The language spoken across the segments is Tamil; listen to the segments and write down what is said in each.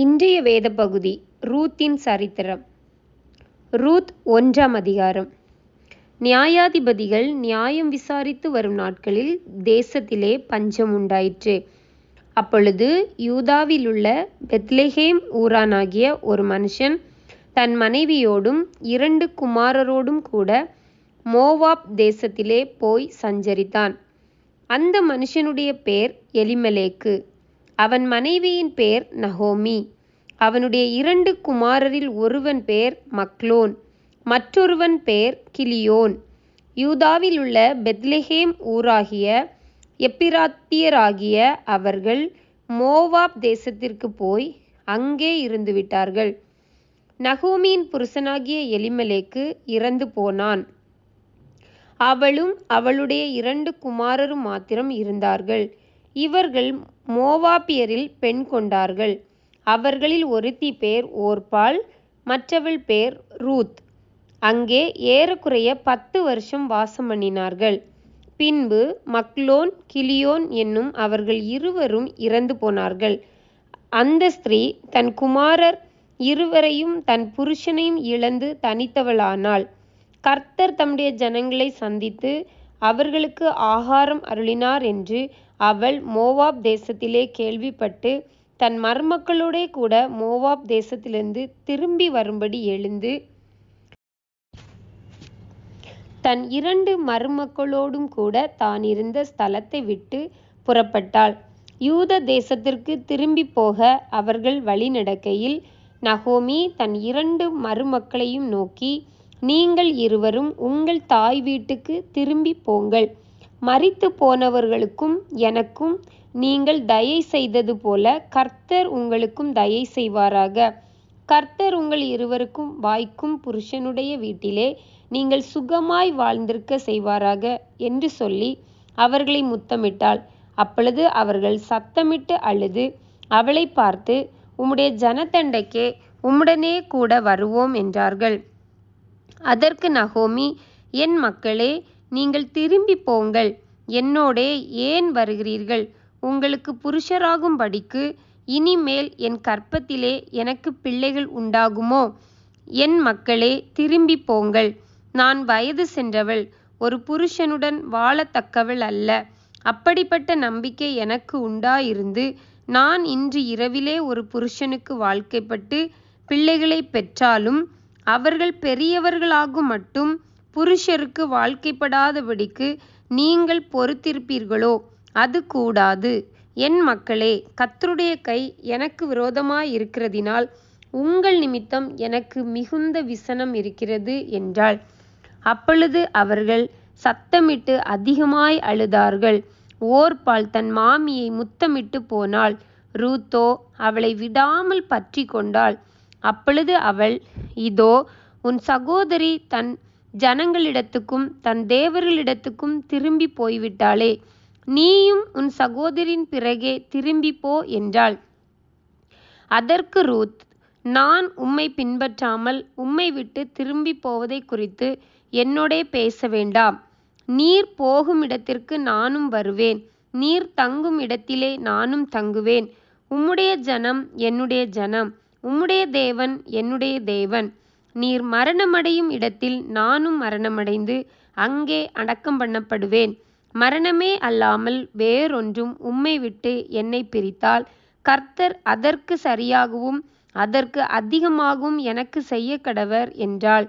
இன்றைய வேத பகுதி ரூத்தின் சரித்திரம். ரூத் ஒன்றாம் அதிகாரம். நியாயாதிபதிகள் நியாயம் விசாரித்து வரும் நாட்களில் தேசத்திலே பஞ்சம் உண்டாயிற்று. அப்பொழுது யூதாவிலுள்ள பெத்லெஹேம் ஊரானாகிய ஒரு மனுஷன் தன் மனைவியோடும் இரண்டு குமாரரோடும் கூட மோவாப் தேசத்திலே போய் சஞ்சரித்தான். அந்த மனுஷனுடைய பேர் எலிமலேக்கு. அவன் மனைவியின் பேர் நகோமி. அவனுடைய இரண்டு குமாரரில் ஒருவன் பேர் மக்லோன் மற்றொருவன் பேர் கிலியோன். யூதாவிலுள்ள பெத்லெஹேம் ஊராகிய எப்பிராத்தியராகிய அவர்கள் மோவாப் தேசத்திற்கு போய் அங்கே இருந்து விட்டார்கள் நகோமியின் புருஷனாகிய எலிமலேக்கு இறந்து போனான். அவளும் அவளுடைய இரண்டு குமாரரும் மாத்திரம் இருந்தார்கள். இவர்கள் மோவாபியரில் பெண் கொண்டார்கள். அவர்களில் ஒருத்தி பேர் ஓர்பால் மற்றவள் பேர் ரூத். அங்கே ஏறக்குறைய பத்து வருஷம் வாசம் பண்ணினார்கள். பின்பு மக்லோன் கிளியோன் என்னும் அவர்கள் இருவரும் இறந்து போனார்கள். அந்த ஸ்திரீ தன் குமாரர் இருவரையும் தன் புருஷனையும் இழந்து தனித்தவளானாள். கர்த்தர் தம்முடைய ஜனங்களை சந்தித்து அவர்களுக்கு ஆகாரம் அருளினார் என்று அவள் மோவாப் தேசத்திலே கேள்விப்பட்டு தன் மருமக்களோடே கூட மோவாப் தேசத்திலிருந்து திரும்பி வரும்படி எழுந்து தன் இரண்டு மருமக்களோடும் கூட தான் இருந்த ஸ்தலத்தை விட்டு புறப்பட்டாள். யூத தேசத்திற்கு திரும்பி போக அவர்கள் வழிநடக்கையில் நகோமி தன் இரண்டு மருமக்களையும் நோக்கி நீங்கள் இருவரும் உங்கள் தாய் வீட்டுக்கு திரும்பி போங்கள். மறித்து போனவர்களுக்கும் எனக்கும் நீங்கள் தயை செய்தது போல கர்த்தர் உங்களுக்கும் தயை செய்வாராக. கர்த்தர் உங்கள் இருவருக்கும் வாய்க்கும் புருஷனுடைய வீட்டிலே நீங்கள் சுகமாய் வாழ்ந்திருக்க செய்வாராக என்று சொல்லி அவர்களை முத்தமிட்டாள். அப்பொழுது அவர்கள் சத்தமிட்டு அழுது அவளை பார்த்து உம்முடைய ஜனத்தண்டைக்கே உம்முடனே கூட வருவோம் என்றார்கள். அதற்கு நகோமி என் மக்களே நீங்கள் திரும்பி போங்கள். என்னோடே ஏன் வருகிறீர்கள்? உங்களுக்கு புருஷராகும்படிக்கு இனிமேல் என் கற்பத்திலே எனக்கு பிள்ளைகள் உண்டாகுமோ? என் மக்களே திரும்பி போங்கள். நான் வயது சென்றவள் ஒரு புருஷனுடன் வாழத்தக்கவள் அல்ல. அப்படிப்பட்ட நம்பிக்கை எனக்கு உண்டாயிருந்து நான் இன்று இரவிலே ஒரு புருஷனுக்கு வாழ்க்கைப்பட்டு பிள்ளைகளை பெற்றாலும் அவர்கள் பெரியவர்களாகும் மட்டும் புருஷருக்கு வாழ்க்கைப்படாதபடிக்கு நீங்கள் பொறுத்திருப்பீர்களோ? அது கூடாது. என் மக்களே கத்தருடைய கை எனக்கு விரோதமாயிருக்கிறதினால் உங்கள் நிமித்தம் எனக்கு மிகுந்த விசனம் இருக்கிறது என்றாள். அப்பொழுது அவர்கள் சத்தமிட்டு அதிகமாய் அழுதார்கள். ஓர்பால் தன் மாமியை முத்தமிட்டு போனாள். ரூத்தோ அவளை விடாமல் பற்றி கொண்டாள். அப்பொழுது அவள் இதோ உன் சகோதரி தன் ஜனங்களிடத்துக்கும் தன் தேவர்களிடத்துக்கும் திரும்பி போய்விட்டாளே. நீயும் உன் சகோதரின் பிறகே திரும்பி போ என்றாள். அதற்கு ரூத் நான் உம்மை பின்பற்றாமல் உம்மை விட்டு திரும்பி போவதை குறித்து என்னோடே பேச வேண்டாம். நீர் போகும் இடத்திற்கு நானும் வருவேன். நீர் தங்கும் இடத்திலே நானும் தங்குவேன். உம்முடைய ஜனம் என்னுடைய ஜனம். உம்முடைய தேவன் என்னுடைய தேவன். நீர் மரணமடையும் இடத்தில் நானும் மரணமடைந்து அங்கே அடக்கம் பண்ணப்படுவேன். மரணமே அல்லாமல் வேறொன்றும் உம்மை விட்டு என்னை பிரித்தால் கர்த்தர் அதற்கு சரியாகவும் அதற்கு அதிகமாகவும் எனக்கு செய்ய கடவர் என்றாள்.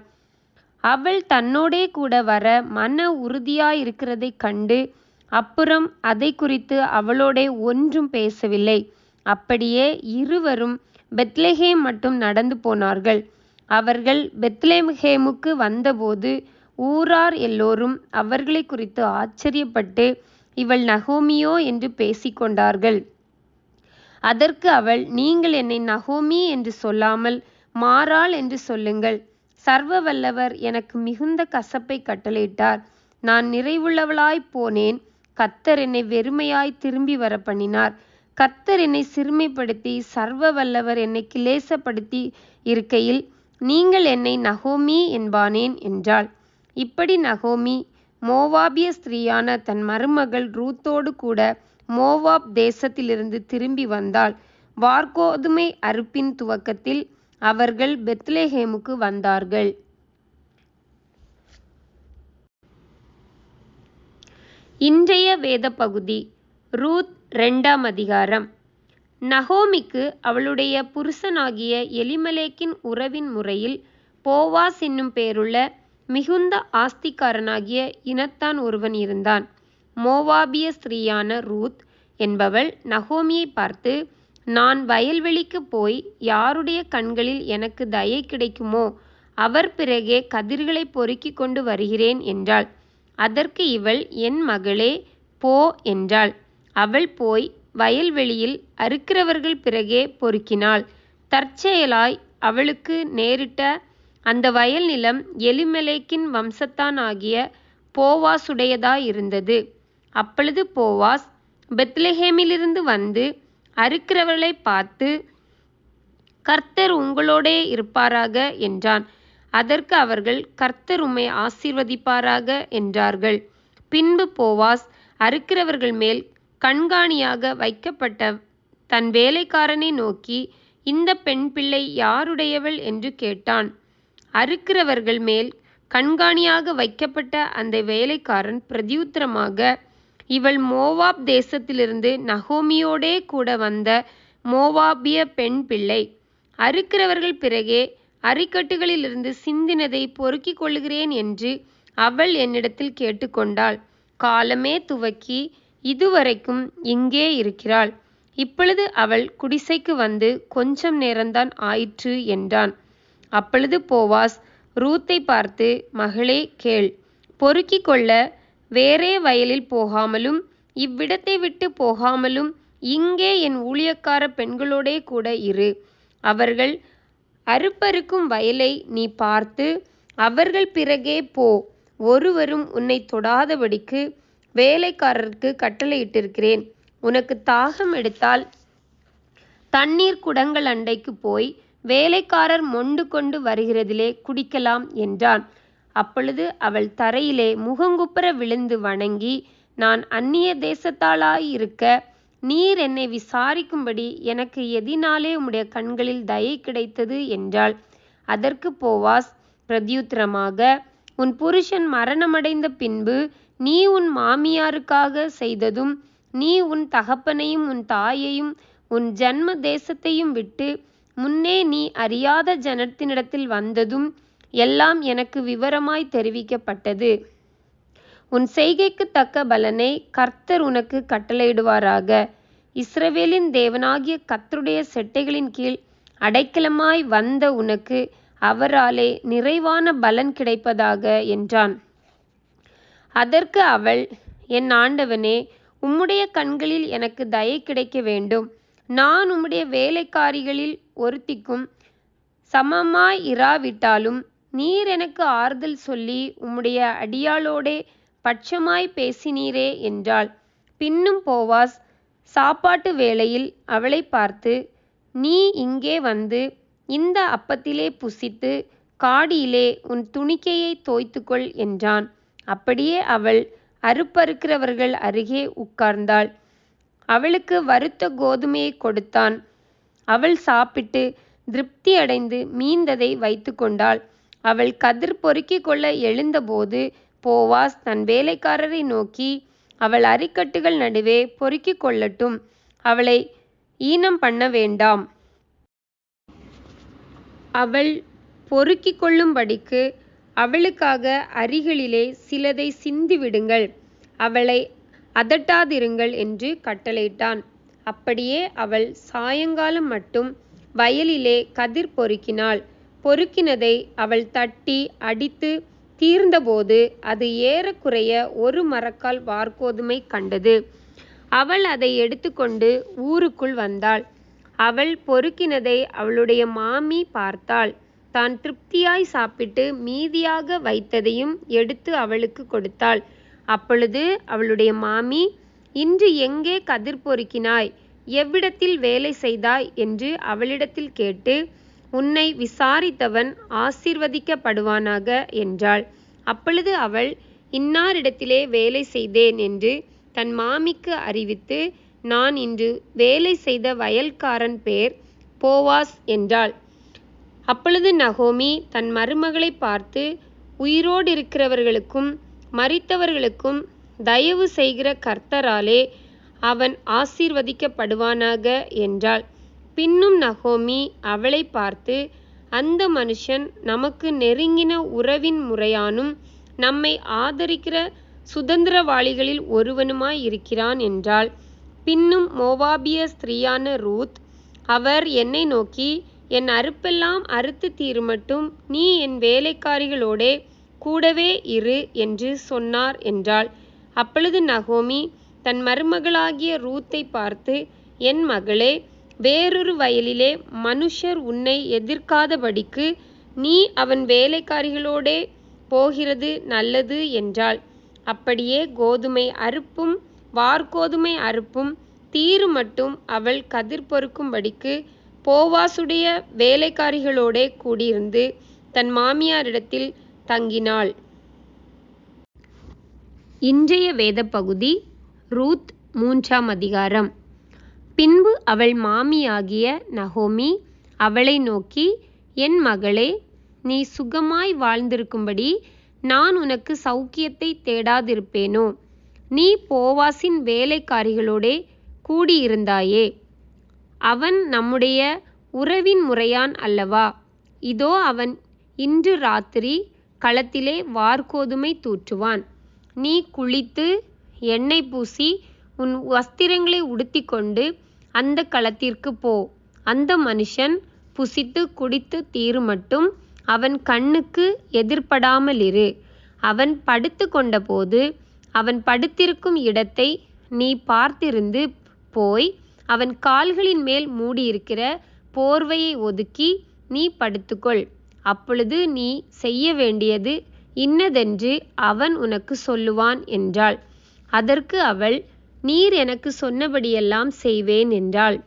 அவள் தன்னோடே கூட வர மன உறுதியாயிருக்கிறதைக் கண்டு அப்புறம் அதை குறித்து அவளோடே ஒன்றும் பேசவில்லை. அப்படியே இருவரும் பெத்லெஹேம் மட்டும் நடந்து போனார்கள். அவர்கள் பெத்லேஹேமுக்கு வந்தபோது ஊரார் எல்லோரும் அவர்களை குறித்து ஆச்சரியப்பட்டு இவள் நகோமியோ? என்று பேசிக்கொண்டார்கள் அதற்கு அவள் நீங்கள் என்னை நகோமி என்று சொல்லாமல் மாறாள் என்று சொல்லுங்கள். சர்வ வல்லவர் எனக்கு மிகுந்த கசப்பை கட்டளையிட்டார். நான் நிறைவுள்ளவளாய் போனேன். கத்தர் என்னை வெறுமையாய் திரும்பி வர பண்ணினார் கத்தர் என்னை சிறுமைப்படுத்தி சர்வ வல்லவர் என்னை கிளேசப்படுத்தி இருக்கையில் நீங்கள் என்னை நகோமி என்பானேன் என்றாள். இப்படி நகோமி மோவாபிய ஸ்திரீயான தன் மருமகள் ரூத்தோடு கூட மோவாப் தேசத்திலிருந்து திரும்பி வந்தாள். வார்கோதுமை அறுப்பின் துவக்கத்தில் அவர்கள் பெத்லேஹேமுக்கு வந்தார்கள். இன்றைய வேத பகுதி ரூத் ரெண்டாம் அதிகாரம். நகோமிக்கு அவளுடைய புருஷனாகிய எலிமலேக்கின் உறவின் முறையில் போவாஸ் என்னும் பெயருள்ள மிகுந்த ஆஸ்திக்காரனாகிய இனத்தான் ஒருவன் இருந்தான். மோவாபிய ஸ்திரீயான ரூத் என்பவள் நகோமியை பார்த்து நான் வயல்வெளிக்கு போய் யாருடைய கண்களில் எனக்கு தயை கிடைக்குமோ அவர் பிறகே கதிர்களை பொறுக்கி கொண்டு வருகிறேன் என்றாள். அதற்கு இவள் என் மகளே போ என்றாள். அவள் போய் வயல்வெளியில் அறுக்கிறவர்கள் பிறகே பொறுக்கினாள். தற்செயலாய் அவளுக்கு நேரிட்ட அந்த வயல் நிலம் எலிமெலேக்கின் வம்சத்தானாகிய போவாசுடையதாயிருந்தது. அப்பொழுது போவாஸ் பெத்லெகேமிலிருந்து வந்து அறுக்கிறவர்களை பார்த்து கர்த்தர் உங்களோடே இருப்பாராக? என்றான். அதற்கு அவர்கள் கர்த்தர் உம்மை ஆசீர்வதிப்பாராக? என்றார்கள். பின்பு போவாஸ் அறுக்கிறவர்கள் மேல் கண்காணியாக வைக்கப்பட்ட தன் வேலைக்காரனை நோக்கி இந்த பெண் பிள்ளை யாருடையவள்? என்று கேட்டான். அறுக்கிறவர்கள் மேல் கண்காணியாக வைக்கப்பட்ட அந்த வேலைக்காரன் பிரதியுத்தரமாக இவள் மோவாப் தேசத்திலிருந்து நகோமியோடே கூட வந்த மோவாபிய பெண் பிள்ளை. அறுக்கிறவர்கள் பிறகே அரிக்கட்டுகளிலிருந்து சிந்தினதை பொறுக்கிக் கொள்கிறேன் என்று அவள் என்னிடத்தில் கேட்டுக்கொண்டாள். காலமே துவக்கி இதுவரைக்கும் இங்கே இருக்கிறாள்? இப்பொழுது அவள் குடிசைக்கு வந்து கொஞ்சம் நேரம்தான் ஆயிற்று என்றான். அப்பொழுது போவாஸ் ரூத்தை பார்த்து மகளே கேள். பொறுக்கி கொள்ள வேறே வயலில் போகாமலும் இவ்விடத்தை விட்டு போகாமலும் இங்கே என் ஊழியக்கார பெண்களோடே கூட இரு. அவர்கள் அறுப்பறுக்கும் வயலை நீ பார்த்து அவர்கள் பிறகே போ. ஒருவரும் உன்னை தொடாதபடிக்கு வேலைக்காரருக்கு கட்டளையிட்டிருக்கிறேன். உனக்கு தாகம் எடுத்தால் தண்ணீர் குடங்கள் அண்டைக்கு போய் வேலைக்காரர் மொண்டு கொண்டு வருகிறதிலே குடிக்கலாம் என்றான். அப்பொழுது அவள் தரையிலே முகங்குப்புற விழுந்து வணங்கி நான் அந்நிய தேசத்தாளாயிருக்க நீர் என்னை விசாரிக்கும்படி எனக்கு எதினாலே உம்முடைய கண்களில் தயை கிடைத்தது? என்றாள். அதற்கு போவாஸ் பிரத்யுத்திரமாக. உன் புருஷன் மரணமடைந்த பின்பு நீ உன் மாமியாருக்காக செய்ததும் நீ உன் தகப்பனையும் உன் தாயையும் உன் ஜன்ம தேசத்தையும் விட்டு முன்னே நீ அறியாத ஜனத்தினிடத்தில் வந்ததும் எல்லாம் எனக்கு விவரமாய் தெரிவிக்கப்பட்டது. உன் செய்கைக்கு தக்க பலனை கர்த்தர் உனக்கு கட்டளையிடுவாராக. இஸ்ரவேலின் தேவனாகிய கத்தருடைய செட்டைகளின் கீழ் அடைக்கலமாய் வந்த உனக்கு அவராலே நிறைவான பலன் கிடைப்பதாக என்றான். அதற்கு அவள் என் ஆண்டவனே உம்முடைய கண்களில் எனக்கு தயை கிடைக்க வேண்டும். நான் உம்முடைய வேலைக்காரிகளில் ஒருத்திக்கும் சமமாய் இராவிட்டாலும் நீர் எனக்கு ஆறுதல் சொல்லி உம்முடைய அடியாளோடே பட்சமாய் பேசினீரே என்றாள். பின்னும் போவாஸ் சாப்பாட்டு வேளையில் அவளை பார்த்து நீ இங்கே வந்து இந்த அப்பத்திலே புசித்து காடியிலே உன் துணிக்கையை தோய்த்துக்கொள் என்றான். அப்படியே அவள் அறுப்பறுக்கிறவர்கள் அருகே உட்கார்ந்தாள். அவளுக்கு வறுத்த கோதுமையை கொடுத்தான். அவள் சாப்பிட்டு திருப்தி அடைந்து மீந்ததை வைத்து கொண்டாள். அவள் கதிர் பொறுக்கி கொள்ள எழுந்தபோது போவாஸ் தன் வேலைக்காரரை நோக்கி அவள் அரிக்கட்டுகள் நடுவே பொறுக்கி கொள்ளட்டும். அவளை ஈனம் பண்ண வேண்டாம். அவள் பொறுக்கி கொள்ளும்படிக்கு அவளுக்காக அரிகளிலே சிலதை சிந்திவிடுங்கள். அவளை அதட்டாதிருங்கள் என்று கட்டளையிட்டான். அப்படியே அவள் சாயங்காலம் மட்டும் வயலிலே கதிர் பொறுக்கினாள். பொறுக்கினதை அவள் தட்டி அடித்து தீர்ந்தபோது அது ஏறக்குறைய ஒரு மரக்கால் வார்கோதுமை கண்டது. அவள் அதை எடுத்துக்கொண்டு ஊருக்குள் வந்தாள். அவள் பொறுக்கினதை அவளுடைய மாமி பார்த்தாள். தான் திருப்தியாய் சாப்பிட்டு மீதியாக வைத்ததையும் எடுத்து அவளுக்கு கொடுத்தாள். அப்பொழுது அவளுடைய மாமி இன்று எங்கே கதிர் பொறுக்கினாய்? எவ்விடத்தில் வேலை செய்தாய்? என்று அவளிடத்தில் கேட்டு உன்னை விசாரித்தவன் ஆசிர்வதிக்கப்படுவானாக என்றாள். அப்பொழுது அவள் இன்னாரிடத்திலே வேலை செய்தேன் என்று தன் மாமிக்கு அறிவித்து நான் இன்று வேலை செய்த வயல்காரன் பேர் போவாஸ் என்றாள். அப்பொழுது நகோமி தன் மருமகளைப் பார்த்து உயிரோடு இருக்கிறவர்களுக்கும் மறித்தவர்களுக்கும் தயவு செய்கிற கர்த்தராலே அவன் ஆசீர்வதிக்கப்படுவானாக என்றாள். பின்னும் நகோமி அவளை பார்த்து அந்த மனுஷன் நமக்கு நெருங்கின உறவின் முறையானும் நம்மை ஆதரிக்கிற சுதந்திரவாளிகளில் ஒருவனுமாய் இருக்கிறான் என்றாள். பின்னும் மோவாபிய ஸ்திரீயான ரூத் அவர் என்னை நோக்கி என் அறுப்பெல்லாம் அறுத்துத் தீருமட்டும் நீ என் வேலைக்காரிகளோடே கூடவே இரு என்று சொன்னார் என்றாள். அப்பொழுது நகோமி தன் மருமகளாகிய ரூத்தை பார்த்து என் மகளே வேறொரு வயலிலே மனுஷர் உன்னை எதிர்க்காதபடிக்கு நீ அவன் வேலைக்காரிகளோடே போகிறது நல்லது என்றாள். அப்படியே கோதுமை அறுப்பும் வார்கோதுமை அறுப்பும் தீரு மட்டும் அவள் கதிர் பொறுக்கும்படிக்கு போவாசுடைய வேலைக்காரிகளோடே கூடியிருந்து தன் மாமியாரிடத்தில் தங்கினாள். இன்றைய வேதப்பகுதி ரூத் மூன்றாம் அதிகாரம். பின்பு அவள் மாமியாகிய நகோமி அவளை நோக்கி என் மகளே நீ சுகமாய் வாழ்ந்திருக்கும்படி நான் உனக்கு சௌக்கியத்தைத் தேடாதிருப்பேனோ? நீ போவாசின் வேலைக்காரிகளோடே கூடியிருந்தாயே. அவன் நம்முடைய உறவின் முறையான் அல்லவா? இதோ அவன் இன்று இராத்திரி களத்திலே வாற்கோதுமை தூற்றுவான். நீ குளித்து எண்ணெய் பூசி உன் வஸ்திரங்களை உடுத்திக்கொண்டு அந்தக் களத்திற்குப் போ. அந்த மனுஷன் புசித்துக் குடித்துத் தீருமட்டும் அவன் கண்ணுக்கு எதிர்ப்படாமலிரு. அவன் படுத்துக்கொண்டபோது அவன் படுத்திருக்கும் இடத்தை நீ பார்த்திருந்து போய் அவன் கால்களின் மேல் மூடியிருக்கிற போர்வையை ஒதுக்கி நீ படுத்துக்கொள். அப்பொழுது நீ செய்ய வேண்டியது இன்னதென்று அவன் உனக்கு சொல்லுவான் என்றாள். அதற்கு அவள் நீர் எனக்கு சொன்னபடியெல்லாம் செய்வேன் என்றாள்.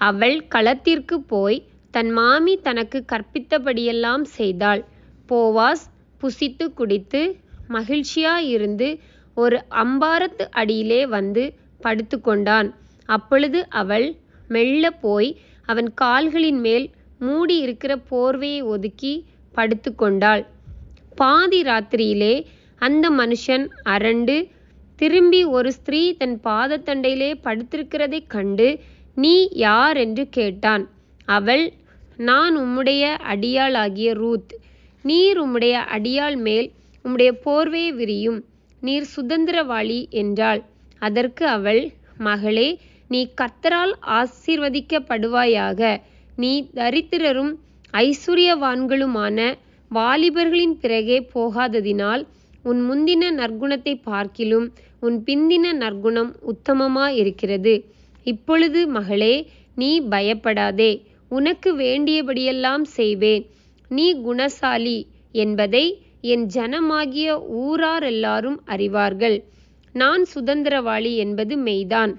அவள் களத்திற்குப் போய் தன் மாமி தனக்கு கற்பித்தபடியெல்லாம் செய்தாள். போவாஸ் புசித்து குடித்து மகிழ்ச்சியாயிருந்து ஒரு அம்பாரத்து அடியிலே வந்து படுத்துக்கொண்டான். அப்பொழுது அவள் மெல்லப் போய் அவன் கால்களின் மேல் மூடி மூடியிருக்கிற போர்வையை ஒதுக்கிப் படுத்துக்கொண்டாள். பாதி ராத்திரியிலே அந்த மனுஷன் அரண்டு திரும்பி ஒரு ஸ்திரீ தன் பாதத்தண்டையிலே படுத்திருக்கிறதைக் கண்டு நீ யார்? என்று கேட்டான். அவள் நான் உம்முடைய அடியாளாகிய ரூத். நீர் உம்முடைய அடியாள்மேல் உம்முடைய போர்வையை விரியும். நீர் சுதந்திரவாளி என்றாள். அதற்கு அவள் மகளே நீ கர்த்தரால் ஆசீர்வதிக்கப்படுவாயாக. நீ தரித்திரரும் ஐஸ்வர்யவான்களுமான வாலிபர்களின் பிறகே போகாததினால் உன் முந்தின நற்குணத்தைப் பார்க்கிலும் உன் பிந்தின நற்குணம் உத்தமமாயிருக்கிறது. இப்பொழுது மகளே நீ பயப்படாதே. உனக்கு வேண்டியபடியெல்லாம் செய்வேன். நீ குணசாலி என்பதை என் ஜனமாகிய ஊராரெல்லாரும் அறிவார்கள். நான் சுதந்திரவாளி என்பது மெய்தான்.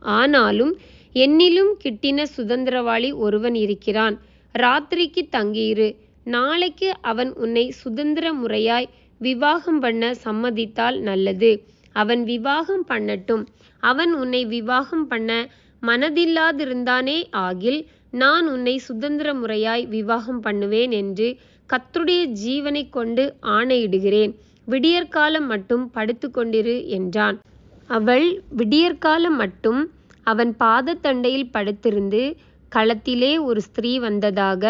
ஆனாலும் என்னிலும் கிட்டின சுதந்திரவாளி ஒருவன் இருக்கிறான். ராத்திரிக்கு தங்கியிரு. நாளைக்கு அவன் உன்னை சுதந்திர முறையாய் விவாகம் பண்ண சம்மதித்தால் நல்லது. அவன் விவாகம் பண்ணட்டும். அவன் உன்னை விவாகம் பண்ண மனதில்லாதிருந்தானே ஆகில் நான் உன்னை சுதந்திர முறையாய் விவாகம் பண்ணுவேன் என்று கர்த்தருடைய ஜீவனைக் கொண்டு ஆணையிடுகிறேன். விடியற்காலம் மட்டும் படுத்துக்கொண்டிரு என்றான். அவள் விடியற்காலம் மட்டும் அவன் பாதத்தண்டையில் படுத்திருந்து களத்திலே ஒரு ஸ்திரீ வந்ததாக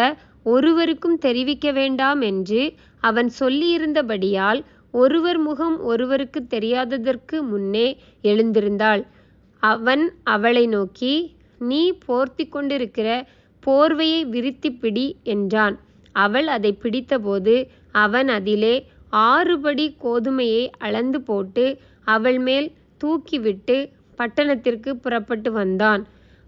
ஒருவருக்கும் தெரிவிக்க வேண்டாம் என்று அவன் சொல்லியிருந்தபடியால் ஒருவர் முகம் ஒருவருக்குத் தெரியாததற்கு முன்னே எழுந்திருந்தாள். அவன் அவளை நோக்கி நீ போர்த்திக்கொண்டிருக்கிற போர்வையை விரித்துப் பிடி என்றான். அவள் அதைப் பிடித்தபோது அவன் அதிலே ஆறுபடி கோதுமையை அளந்து போட்டு அவள்மேல் தூக்கிவிட்டு பட்டணத்திற்கு புறப்பட்டு வந்தான்.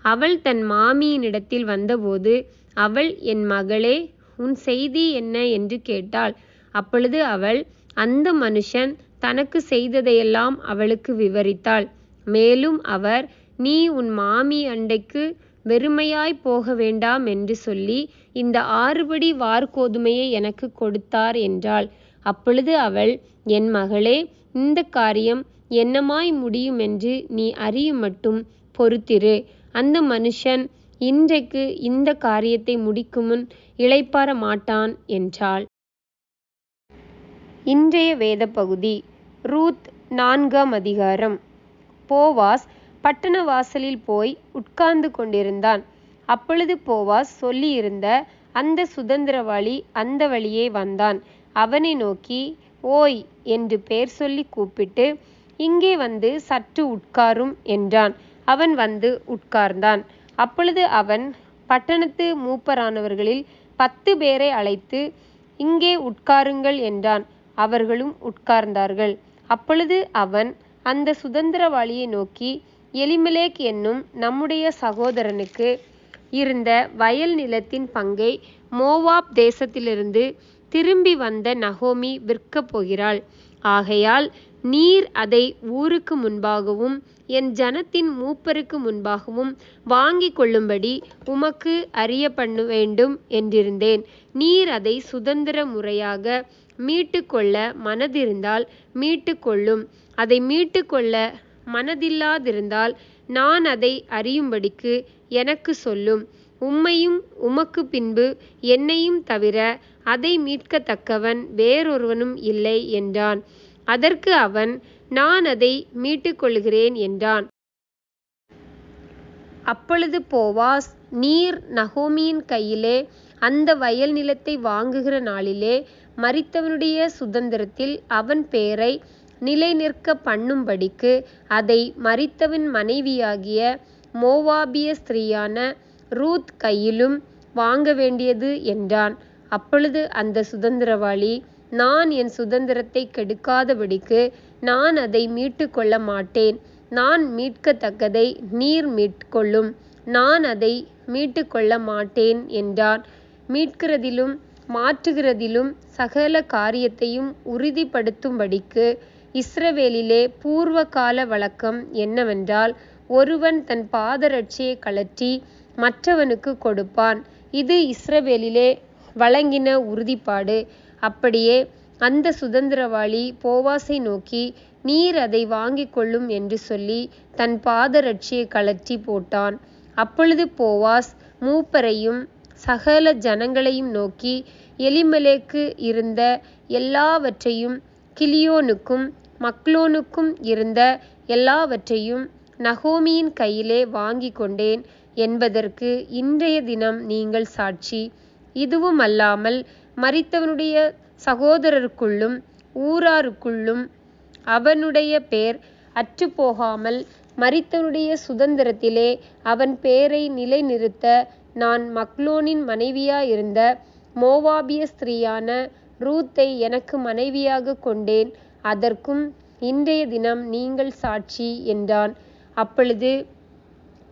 அவள் தன் மாமியினிடத்தில் வந்தபோது அவள் என் மகளே உன் செய்தி என்ன? என்று கேட்டாள். அப்பொழுது அவள் அந்த மனுஷன் தனக்குச் செய்ததையெல்லாம் அவளுக்கு விவரித்தாள். மேலும் அவர் நீ உன் மாமி அண்டைக்கு வெறுமையாய்ப் போகவேண்டாம் என்று சொல்லி இந்த ஆறுபடி வாற்கோதுமையை எனக்குக் கொடுத்தார் என்றாள். அப்பொழுது அவள் என் மகளே இந்தக் காரியம் என்னமாய் முடியுமென்று நீ அறியுமட்டும் பொறுத்திரு. அந்த மனுஷன் இன்றைக்கு இந்தக் காரியத்தை முடிக்குமுன் இளைப்பாற மாட்டான் என்றாள். இன்றைய வேதபகுதி ரூத் நான்காம் அதிகாரம் போவாஸ் பட்டண வாசலில் போய் உட்கார்ந்து கொண்டிருந்தான். அப்பொழுது போவாஸ் சொல்லியிருந்த அந்தச் சுதந்திரவாளி அந்த வழியே வந்தான். அவனை நோக்கி ஓய் என்று பெயர் சொல்லிக் கூப்பிட்டு இங்கே வந்து சற்று உட்காரும் என்றான். அவன் வந்து உட்கார்ந்தான். அப்பொழுது அவன் பட்டணத்து மூப்பரானவர்களில் பத்து பேரை அழைத்து இங்கே உட்காருங்கள் என்றான். அவர்களும் உட்கார்ந்தார்கள். அப்பொழுது அவன் அந்த சுதந்திரவாளியை நோக்கி எலிமலேக் என்னும் நம்முடைய சகோதரனுக்கு இருந்த வயல் நிலத்தின் பங்கை மோவாப் தேசத்திலிருந்து திரும்பி வந்த நகோமி விற்கப் போகிறாள். ஆகையால் நீர் அதை ஊருக்கு முன்பாகவும் என் ஜனத்தின் மூப்பருக்கு முன்பாகவும் வாங்கிக் கொள்ளும்படி உமக்கு அறியப்பண்ணவேண்டும் என்றிருந்தேன். நீர் அதை சுதந்திர முறையாக மீட்டுக்கொள்ள மனதிருந்தால் மீட்டுக்கொள்ளும் அதை மீட்டுக்கொள்ள மனதில்லாதிருந்தால் நான் அதை அறியும்படிக்கு எனக்குச் சொல்லும். உம்மையும் உமக்குப் பின்பு என்னையும் தவிர அதை மீட்கத்தக்கவன் வேறொருவனும் இல்லை என்றான். அதற்கு அவன் நான் அதை மீட்டுக்கொள்கிறேன் என்றான். அப்பொழுது போவாஸ் நீர் நகோமியின் கையிலே அந்த வயல் நிலத்தை வாங்குகிற நாளிலே மரித்தவனுடைய சுதந்திரத்தில் அவன் பேரை நிலைநிற்கப் பண்ணும்படிக்கு அதை மரித்தவன் மனைவியாகிய மோவாபிய ஸ்திரீயான ரூத் கையிலும் வாங்கவேண்டியது என்றான். அப்பொழுது அந்த சுதந்திரவாளி நான் என் சுதந்திரத்தை கெடுக்காதபடிக்கு நான் அதை மீட்டுக்கொள்ள மாட்டேன். நான் மீட்கத்தக்கதை நீர் மீட்கொள்ளும் நான் அதை மீட்டுக்கொள்ள மாட்டேன் என்றார் மீட்கிறதிலும் மாற்றுகிறதிலும் சகல காரியத்தையும் உறுதிப்படுத்தும்படிக்கு இஸ்ரவேலிலே பூர்வகால வழக்கம் என்னவென்றால் ஒருவன் தன் பாதரட்சியை கழற்றி மற்றவனுக்கு கொடுப்பான். இது இஸ்ரவேலிலே வழங்கின உறுதிப்பாடு. அப்படியே அந்த சுதந்திரவாளி போவாசை நோக்கி நீர் அதை வாங்கிக் கொள்ளும் என்று சொல்லி தன் பாதரட்சியை கழற்றிப் போட்டான். அப்பொழுது போவாஸ் மூப்பரையும் சகல ஜனங்களையும் நோக்கி எலிமலேக்கு இருந்த எல்லாவற்றையும் கிளியோனுக்கும் மக்லோனுக்கும் இருந்த எல்லாவற்றையும் நகோமியின் கையிலே வாங்கி கொண்டேன் என்பதற்கு இன்றைய தினம் நீங்கள் சாட்சி. இதுவும் அல்லாமல் மரித்தவனுடைய சகோதரருக்குள்ளும் ஊராருக்குள்ளும் அவனுடைய பேர் அற்றுப்போகாமல் மரித்தவனுடைய சுதந்திரத்திலே அவன் பேரை நிலைநிறுத்த நான் மக்லோனின் மனைவியாயிருந்த மோவாபிய ஸ்திரீயான ரூத்தை எனக்கு மனைவியாக கொண்டேன் அதற்கும் இன்றைய தினம் நீங்கள் சாட்சி என்றான். அப்பொழுது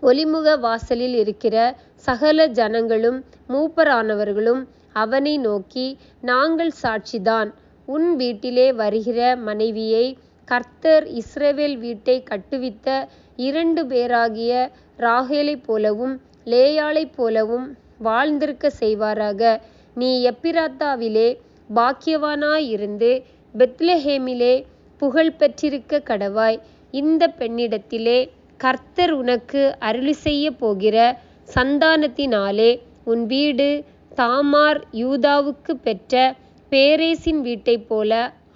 ஒலிமுக வாசலில் இருக்கிற சகல ஜனங்களும் மூப்பரானவர்களும் அவனை நோக்கி நாங்கள் சாட்சிதான். உன் வீட்டிலே வருகிற மனைவியை கர்த்தர் இஸ்ரவேல் வீட்டை கட்டுவித்த இரண்டு பேராகிய ராகேலைப் போலவும் லேயாளைப் போலவும் வாழ்ந்திருக்க செய்வாராக. நீ எப்பிராத்தாவிலே பாக்கியவானாயிருந்து பெத்லஹேமிலே புகழ் பெற்றிருக்க கடவாய். இந்த பெண்ணிடத்திலே கர்த்தர் உனக்கு அருளி செய்ய போகிற சந்தானத்தினாலே உன் வீடு தாமார் யூதாவுக்குப் பெற்ற பேரேசின் வீட்டைப் போல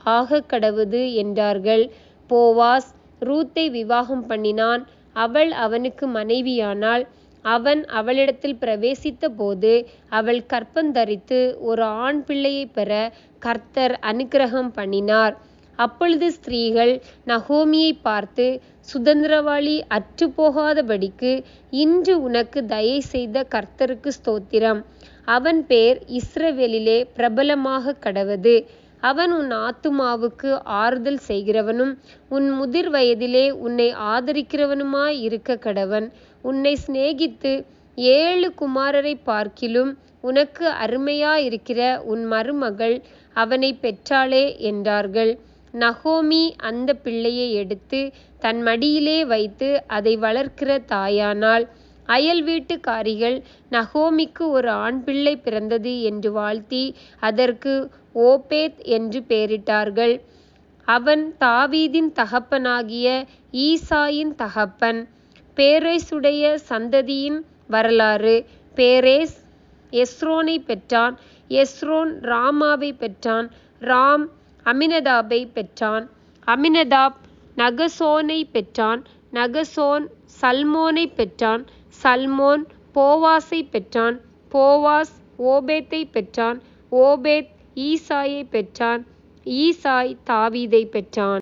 ஆகக்கடவது என்றார்கள். போவாஸ் ரூத்தை விவாகம் பண்ணினான். அவள் அவனுக்கு மனைவியானாள். அவன் அவளிடத்தில் பிரவேசித்தபோது அவள் கர்ப்பந்தரித்து ஒரு ஆண் பிள்ளையைப் பெற கர்த்தர் அனுக்கிரகம் பண்ணினார். அப்பொழுது ஸ்திரீகள் நகோமியைப் பார்த்து சுதந்திரவாளி அற்றுப்போகாதபடிக்கு இன்று உனக்குத் தயை செய்த கர்த்தருக்கு ஸ்தோத்திரம். அவன் பேர் இஸ்ரவேலிலே பிரபலமாக கடவது. அவன் உன் ஆத்துமாவுக்கு ஆறுதல் செய்கிறவனும் உன் முதிர் வயதிலே உன்னை ஆதரிக்கிறவனுமாய் இருக்க கடவன். உன்னை சிநேகித்து ஏழு குமாரரை பார்க்கிலும் உனக்கு அருமையாயிருக்கிற உன் மருமகள் அவனை பெற்றாளே என்றார்கள். நகோமி அந்த பிள்ளையை எடுத்து தன் மடியிலே வைத்து அதை வளர்க்கிற தாயானாள். அயல் வீட்டுக்காரிகள் நகோமிக்கு ஒரு ஆண்பிள்ளை பிறந்தது என்று வாழ்த்தி அதற்கு ஓபேத் என்று பெயரிட்டார்கள். அவன் தாவீதின் தகப்பனாகிய ஈசாயின் தகப்பன். பேரேசுடைய சந்ததியின் வரலாறு. பேரேஸ் எஸ்ரோனைப் பெற்றான். எஸ்ரோன் ராமாவைப் பெற்றான். ராம் அம்மினதாபைப் பெற்றான். அம்மினதாப் நகசோனைப் பெற்றான். நகசோன் சல்மோனைப் பெற்றான். சல்மோன் போவாசை பெற்றான். போவாஸ் ஓபேத்தைப் பெற்றான். ஓபேத் ஈசாயை பெற்றான். ஈசாய் தாவீதை பெற்றான்.